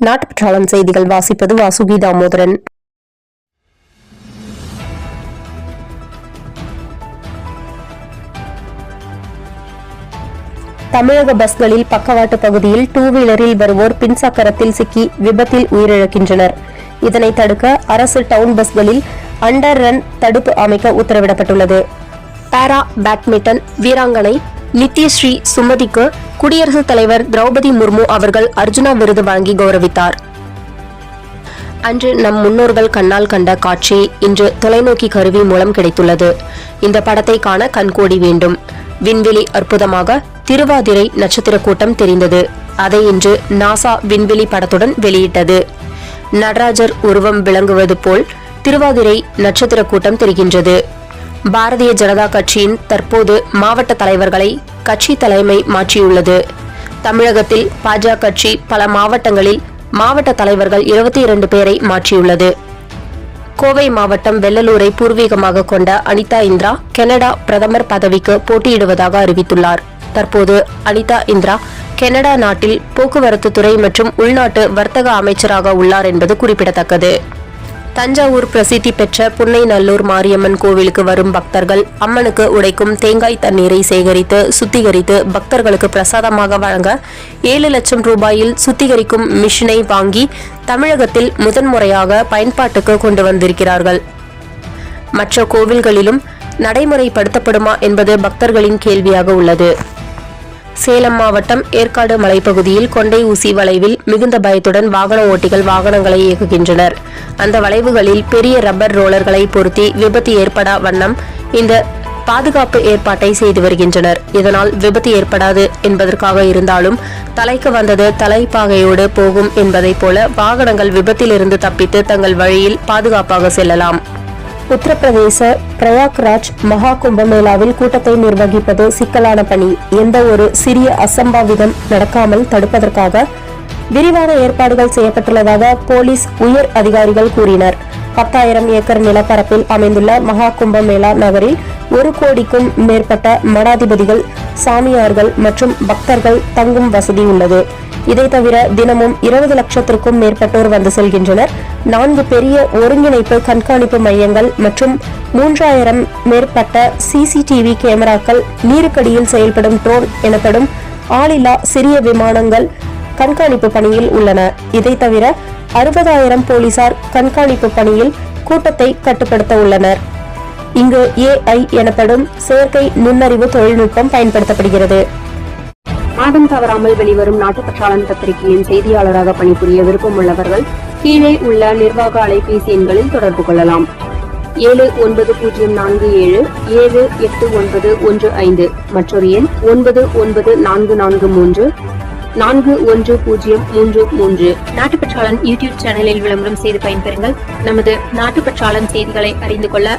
நாட்டுப்பற்றாளன் செய்திகள் வாசிப்பது வாசுகி தாமோதரன் தமிழக பஸ்களில் பக்கவாட்டு பகுதியில் டூ வீலரில் வருவோர் பின்சக்கரத்தில் சிக்கி விபத்தில் உயிரிழக்கின்றனர். இதனை தடுக்க அரசு டவுன் பஸ்களில் அண்டர் ரன் தடுப்பு அமைக்க உத்தரவிடப்பட்டுள்ளது. பாரா பேட்மிண்டன் வீராங்கனை நித்யஸ்ரீ சுமதிக்கு குடியரசுத் தலைவர் திரௌபதி முர்மு அவர்கள் அர்ஜுனா விருது வழங்கி கௌரவித்தார். அன்று நம் முன்னோர்கள் கண்ணால் கண்ட காட்சி இன்று தொலைநோக்கி கருவி மூலம் கிடைத்துள்ளது. இந்த படத்தை காண கண்கோடி வேண்டும். விண்வெளி அற்புதமாக திருவாதிரை நட்சத்திர கூட்டம் தெரிந்தது. அதை இன்று நாசா விண்வெளி படத்துடன் வெளியிட்டது. நடராஜர் உருவம் விளங்குவது போல் திருவாதிரை நட்சத்திர கூட்டம் தெரிகின்றது. பாரதிய ஜனதா கட்சியின் தற்போது மாவட்ட தலைவர்களை கட்சி தலைமை மாற்றியுள்ளது. தமிழகத்தில் பாஜக கட்சி பல மாவட்டங்களில் மாவட்ட தலைவர்கள் இருபத்தி இரண்டு பேரை மாற்றியுள்ளது. கோவை மாவட்டம் வெள்ளலூரை பூர்வீகமாக கொண்ட அனிதா இந்திரா கனடா பிரதமர் பதவிக்கு போட்டியிடுவதாக அறிவித்துள்ளார். தற்போது அனிதா இந்திரா கனடா நாட்டில் போக்குவரத்து துறை மற்றும் உள்நாட்டு வர்த்தக அமைச்சராக உள்ளார் என்பது குறிப்பிடத்தக்கது. தஞ்சாவூர் பிரசித்தி பெற்ற புன்னைநல்லூர் மாரியம்மன் கோவிலுக்கு வரும் பக்தர்கள் அம்மனுக்கு உடைக்கும் தேங்காய் தண்ணீரை சேகரித்து சுத்திகரித்து பக்தர்களுக்கு பிரசாதமாக வழங்க ஏழு லட்சம் ரூபாயில் சுத்திகரிக்கும் மிஷினை வாங்கி தமிழகத்தில் முதன்முறையாக பயன்பாட்டுக்கு கொண்டு வந்திருக்கிறார்கள். மற்ற கோவில்களிலும் நடைமுறைப்படுத்தப்படுமா என்பது பக்தர்களின் கேள்வியாக உள்ளது. சேலம் மாவட்டம் ஏற்காடு மலைப்பகுதியில் கொண்டை ஊசி வளைவில் மிகுந்த பயத்துடன் வாகன ஓட்டிகள் வாகனங்களை இயக்குகின்றனர். அந்த வளைவுகளில் பெரிய ரப்பர் ரோலர்களை பொருத்தி விபத்து ஏற்படா வண்ணம் இந்த பாதுகாப்பு ஏற்பாட்டை செய்து வருகின்றனர். இதனால் விபத்து ஏற்படாது என்பதற்காக இருந்தாலும் தலைக்கு வந்தது தலைப்பாகையோடு போகும் என்பதைப் போல வாகனங்கள் விபத்திலிருந்து தப்பித்து தங்கள் வழியில் பாதுகாப்பாக செல்லலாம். உத்தரப்பிரதேச பிரயாக்ராஜ் மகா கும்பமேளாவில் கூட்டத்தை நிர்வகிப்பது சிக்கலான பணி. எந்த ஒரு சிறிய அசம்பாவிதம் நடக்காமல் தடுப்பதற்காக விரிவான ஏற்பாடுகள் செய்யப்பட்டுள்ளதாக போலீஸ் உயர் அதிகாரிகள் கூறினர். பத்தாயிரம் ஏக்கர் நிலப்பரப்பில் அமைந்துள்ள மகா கும்பமேளா நகரில் ஒரு கோடிக்கும் மேற்பட்ட மடாதிபதிகள் சாமியார்கள் மற்றும் பக்தர்கள் தங்கும் வசதி உள்ளது. இதை தவிர தினமும் இருபது லட்சத்திற்கும் மேற்பட்டோர் வந்து செல்கின்றனர். நான்கு பெரிய ஒருங்கிணைப்பு கண்காணிப்பு மையங்கள் மற்றும் மூன்றாயிரம் மேற்பட்ட சிசிடிவி கேமராக்கள் நீருக்கடியில் செயல்படும் ட்ரோன் எனப்படும் ஆளில்லா சிறிய விமானங்கள் கண்காணிப்பு பணியில் உள்ளன. இதை தவிர அறுபதாயிரம் போலீசார் கண்காணிப்பு பணியில் கூட்டத்தை கட்டுப்படுத்த உள்ளனர். இங்கு ஏஐ எனப்படும் செயற்கை நுண்ணறிவு தொழில்நுட்பம் பயன்படுத்தப்படுகிறது. மாதம் தவறாமல் வெளிவரும் நாட்டுப்பற்றாளன் பத்திரிகையின் செய்தியாளராக பணிபுரிய விருப்பம் உள்ளவர்கள் கீழே உள்ள நிர்வாக அலைபேசி எண்களில் தொடர்பு கொள்ளலாம். ஏழு ஒன்பது பூஜ்ஜியம் நான்கு ஏழு ஏழு எட்டு ஒன்பது ஒன்று ஐந்து மற்றொரு எண் ஒன்பது ஒன்பது நான்கு நான்கு மூன்று நான்கு ஒன்று பூஜ்ஜியம் மூன்று மூன்று. நாட்டுப்பற்றாளன் யூடியூப் சேனலில் விளம்பரம் செய்து பயன்பெறுங்கள். நமது நாட்டுப்பற்றாளன் செய்திகளை அறிந்து கொள்ள